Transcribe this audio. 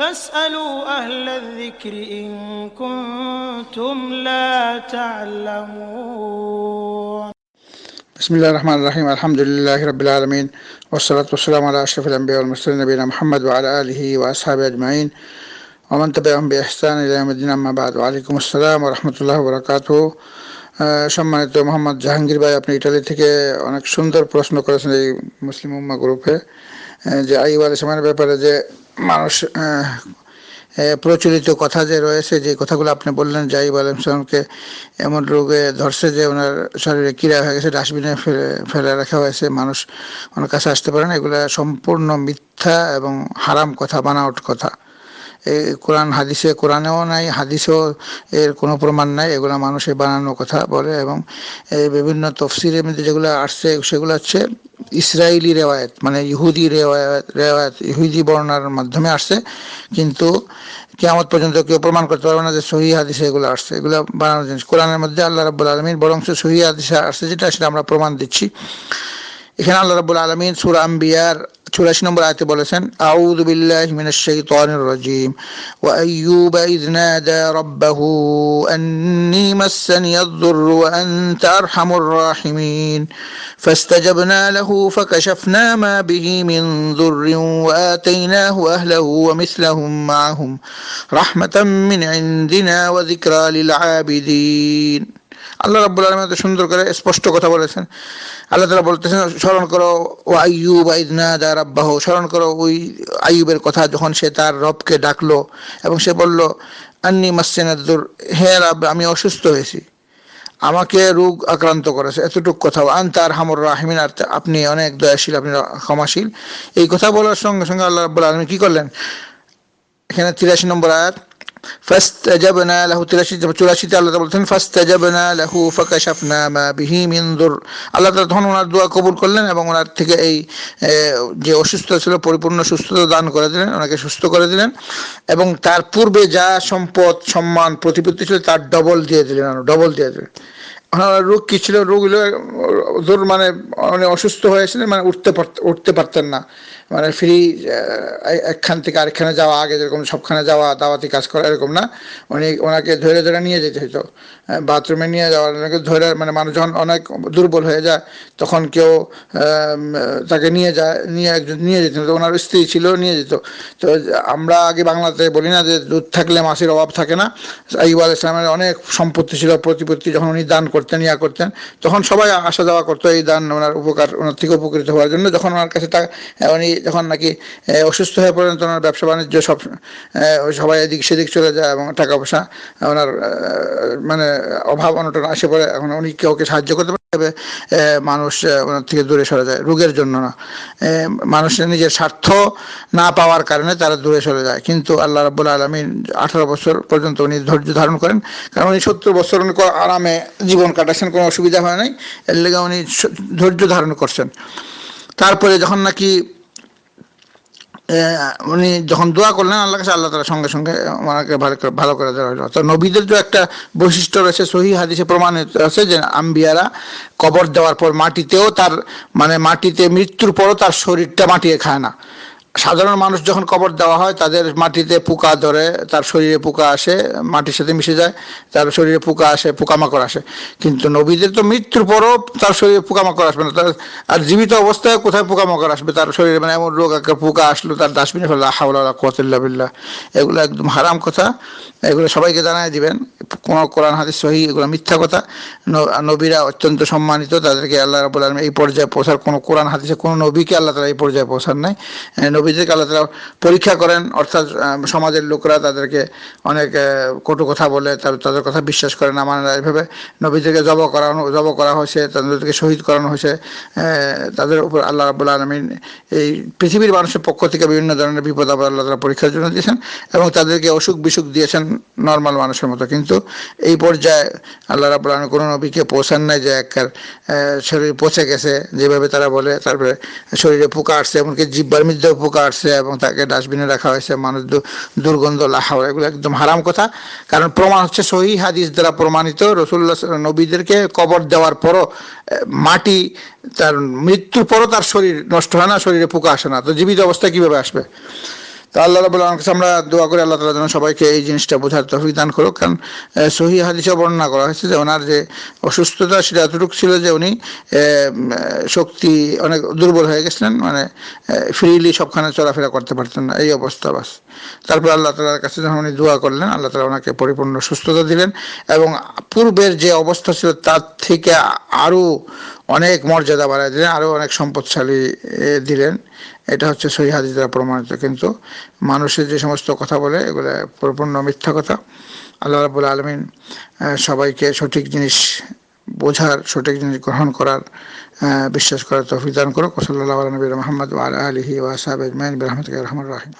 فاسألوا أهل الذكر إن كنتم لا تعلمون بسم الله الرحمن الرحيم الحمد لله رب العالمين والصلاة والسلام على أشرف الأنبياء والمرسلين نبينا محمد وعلى آله وأصحابه أجمعين ومن تبعهم بإحسان إلى يوم الدين أما بعد وعليكم السلام ورحمة الله وبركاته আহ, সম্মানিত মোহাম্মদ জাহাঙ্গীর ভাই আপনি ইটালি থেকে অনেক সুন্দর প্রশ্ন করেছেন এই মুসলিম উম্মা গ্রুপে আহ, যে আইব আলাইসলামের ব্যাপারে যে মানুষ প্রচলিত কথা যে রয়েছে, যে কথাগুলো আপনি বললেন যে আইব আলাইসলামকে এমন রোগে ধরছে যে ওনার শরীরে কিরা হয়ে গেছে, ডাস্টবিনে ফেলে ফেলে রাখা হয়েছে, মানুষ ওনার কাছে আসতে পারে না। এগুলো সম্পূর্ণ মিথ্যা এবং হারাম কথা, বানাওট কথা। কোরআন হাদিসে, কোরআনেও নাই, হাদিসেও এর কোনো প্রমাণ নাই। এগুলো মানুষের বানানো কথা বলে এবং এই বিভিন্ন তফসিরের মধ্যে যেগুলো আসছে, সেগুলো হচ্ছে ইসরায়েলি রেওয়ায়ত মানে ইহুদি রেওয়ায়ত রেওয়ায়ত, ইহুদি বর্ণার মাধ্যমে আসছে। কিন্তু কেমন পর্যন্ত কেউ প্রমাণ করতে পারবে না যে সহি হাদিসে এগুলো আসছে। এগুলো বানানোর জিনিস। কোরআনের মধ্যে আল্লাহ রাব্বুল আলমিন বরং সহি হাদিসে আসছে যেটা, সেটা আমরা প্রমাণ দিচ্ছি। এখানে আল্লাহ রাব্বুল আলমিন সুর আম্বিয়ার চুরাশি নম্বর আয়তে বলেছেন আউযু বিল্লাহি মিনাশ শাইতানির রাজিম ওয়া আইয়ুবা ইয নাদা রাব্বাহু আন্নী মাসসানি আয-যুরর ওয়া আনতা আরহামুর রাহিমিন فاستجبنا له فكشفنا ما به من ضر وآتيناه أهله ومثلهم معهم رحمة من عندنا وذكرى للعابدين আল্লাহ রাব্বুল আলম এত সুন্দর করে স্পষ্ট কথা বলেছেন। আল্লাহ তালা বলতেছেন, স্মরণ করো, ও আইয়ুব আইদনা দা রাব্বাহ। স্মরণ করো, ওই আইয়ুবের কথা যখন সে তার রবকে ডাকলো এবং সে বলল, আন্নি মাসেনাদুর হে রাব, আমি অসুস্থ হয়েছি। আমাকে রোগ আক্রান্ত করেছে। এতটুক কথা আন্তার হামর রাহিমিন। আর আপনি অনেক দয়াশীল, আপনি ক্ষমাশীল। এই কথা বলার সঙ্গে সঙ্গে আল্লাহ রাব্বুল আলমী কি করলেন? এখানে তিরাশি নম্বর আয়াত ফাস্তাজাবনা লাহু চুরাশিতে আল্লাহ বলছেন ফাস্তাজাবনা লাহু ফাকাশাফনা মা বিহি মিন দুর আল্লাহ তাআলা তখন ওনার দোয়া কবুল করলেন এবং ওনার থেকে এই যে অসুস্থ ছিল, পরিপূর্ণ সুস্থতা দান করে দিলেন, ওনাকে সুস্থ করে দিলেন এবং তার পূর্বে যা সম্পদ, সম্মান, প্রতিপত্তি ছিল তার ডবল দিয়ে দিলেন ডবল দিয়ে দিলেন। রোগ কি ছিল? রোগ হলো ধর মানে মানে অসুস্থ হয়েছিলেন মানে উঠতে উঠতে পারতেন না। মানে ফ্রি একখান থেকে আরেকখানে যাওয়া, আগে যেরকম সবখানে যাওয়া, দাওয়াতি কাজ করা, এরকম না? উনি, ওনাকে ধরে ধরে নিয়ে যেতে হতো বাথরুমে নিয়ে যাওয়া ওনাকে ধরে মানে মানুষ যখন অনেক দুর্বল হয়ে যায়, তখন কেউ তাকে নিয়ে যায়, নিয়ে একজন, নিয়ে যেত ওনার স্ত্রী ছিল, নিয়ে যেত। তো আমরা আগে বাংলাতে বলি না যে দুধ থাকলে মাসির অভাব থাকে না। আল ইসলামের অনেক সম্পত্তি ছিল, প্রতিপত্তি যখন উনি দান করতেন, ইয়া করতেন। তখন সবাই আসা যাওয়া করতো এই দান ওনার উপকার, ওনার থেকে উপকৃত হওয়ার জন্য। যখন ওনার কাছে তা, উনি যখন নাকি অসুস্থ হয়ে পড়েন, তখন ওনার ব্যবসা বাণিজ্য সব সবাই এদিক সেদিক চলে যায় এবং টাকা পয়সা, ওনার মানে অভাব, অনটন আসে পড়ে। এখন উনি কাউকে সাহায্য করতে মানুষ ওনার থেকে দূরে সরে যায়, রোগের জন্য না। মানুষের নিজের স্বার্থ না পাওয়ার কারণে তারা দূরে সরে যায়। কিন্তু আল্লাহ রাবুল আলমী আঠারো বছর পর্যন্ত উনি ধৈর্য ধারণ করেন। কারণ উনি সত্তর বছর উনি আরামে জীবন কাটাচ্ছেন, কোনো অসুবিধা হয় নাই। এর লেগে উনি ধৈর্য ধারণ করছেন। তারপরে যখন নাকি উনি যখন দোয়া করলেন আল্লাহ কাছে, আল্লাহ তালা সঙ্গে সঙ্গে ওনাকে ভালো করে ভালো করে দেওয়া হলো। তো নবীদের তো একটা বৈশিষ্ট্য রয়েছে, সহি হাদিসে প্রমাণিত আছে যে আম্বিয়ারা কবর দেওয়ার পর মাটিতেও তার মানে মাটিতে মৃত্যুর পরও তার শরীরটা মাটিয়ে খায় না। সাধারণ মানুষ যখন কবর দেওয়া হয়, তাদের মাটিতে পোকা ধরে, তার শরীরে পোকা আসে, মাটির সাথে মিশে যায়, তার শরীরে পোকা আসে, পোকামাকড় আসে। কিন্তু নবীদের তো মৃত্যুর পরও তার শরীরে পোকামাকড় আসবে না। তার আর জীবিত অবস্থায় কোথায় পোকামাকড় আসবে? তার শরীরে মানে এমন রোগ একটা পোকা আসলো, তার ডাস্টবিনে ফেলা হাওলা কোয়াতিল্লা এগুলো একদম হারাম কথা। এগুলো সবাইকে জানাই দিবেন। কোনো কোরআন, হাদিস, সহি, এগুলো মিথ্যা কথা। নবীরা অত্যন্ত সম্মানিত। তাদেরকে আল্লাহ রাবুল আলম এই পর্যায়ে পৌঁছার কোনো কোরআন, হাদিসে কোনো নবীকে আল্লাহ তালা এই পর্যায়ে পৌঁছার নাই। নবীদেরকে আল্লাহ তালা পরীক্ষা করেন, অর্থাৎ সমাজের লোকরা তাদেরকে অনেক কটু কথা বলে, তার- তাদের কথা বিশ্বাস করে না মানে না এইভাবে নবীদেরকে জব করানো, জব করা হয়েছে, তাদেরকে শহীদ করানো হয়েছে তাদের উপর আল্লাহ রাবুল আলমিন এই পৃথিবীর মানুষের পক্ষ থেকে বিভিন্ন ধরনের বিপদ আপদ আল্লাহ তালা পরীক্ষার জন্য দিয়েছেন এবং তাদেরকে অসুখ বিসুখ দিয়েছেন নর্মাল মানুষের মতো। কিন্তু এই পর্যায়ে আল্লাহ রাবুল আলম কোনো নবীকে পৌঁছান নাই যে একবার শরীর পচে গেছে, যেভাবে তারা বলে, তারপরে শরীরে পোকা আসছে, এমনকি জিব্বার মধ্যেও আসছে এবং তাকে ডাস্টবিনে রাখা হয়েছে, মানুষ দুর্গন্ধ লাহা এগুলো একদম হারাম কথা। কারণ প্রমাণ হচ্ছে সহি হাদিস দ্বারা প্রমাণিত রসুল্লাহ নবীদেরকে কবর দেওয়ার পরও মাটি তার মৃত্যুর পরও তার শরীর নষ্ট হয় না, শরীরে পোকা আসে না। তো জীবিত অবস্থায় কীভাবে আসবে? তা আল্লাহ রাবুল আলমের আমরা দোয়া করি, আল্লাহ তালা যেন সবাইকে এই জিনিসটা বোঝার তফিক দান করুক। কারণ সহি হাদিসে বর্ণনা করা হয়েছে যে ওনার যে অসুস্থতা সেটা এতটুকু ছিল যে উনি শক্তি অনেক দুর্বল হয়ে গেছিলেন মানে ফ্রিলি সবখানে চলাফেরা করতে পারতেন না, এই অবস্থা বাস। তারপর আল্লাহ তালার কাছে যখন উনি দোয়া করলেন, আল্লাহ তালা ওনাকে পরিপূর্ণ সুস্থতা দিলেন এবং পূর্বের যে অবস্থা ছিল তার থেকে আরও অনেক মর্যাদা বাড়ায় দিলেন, আরও অনেক সম্পদশালী দিলেন। এটা হচ্ছে সহি হাদিস দ্বারা প্রমাণিত, কিন্তু মানুষের যে সমস্ত কথা বলে, এগুলো পরিপূর্ণ মিথ্যা কথা। আল্লাহ রাবুল আলমিন সবাইকে সঠিক জিনিস বোঝার, সঠিক জিনিস গ্রহণ করার বিশ্বাস করার তফিদান দান করুক। ওসল্লাহ নবী মোহাম্মদ আলহি ওয়াসাব আজমাইন। রহমান। রাহিম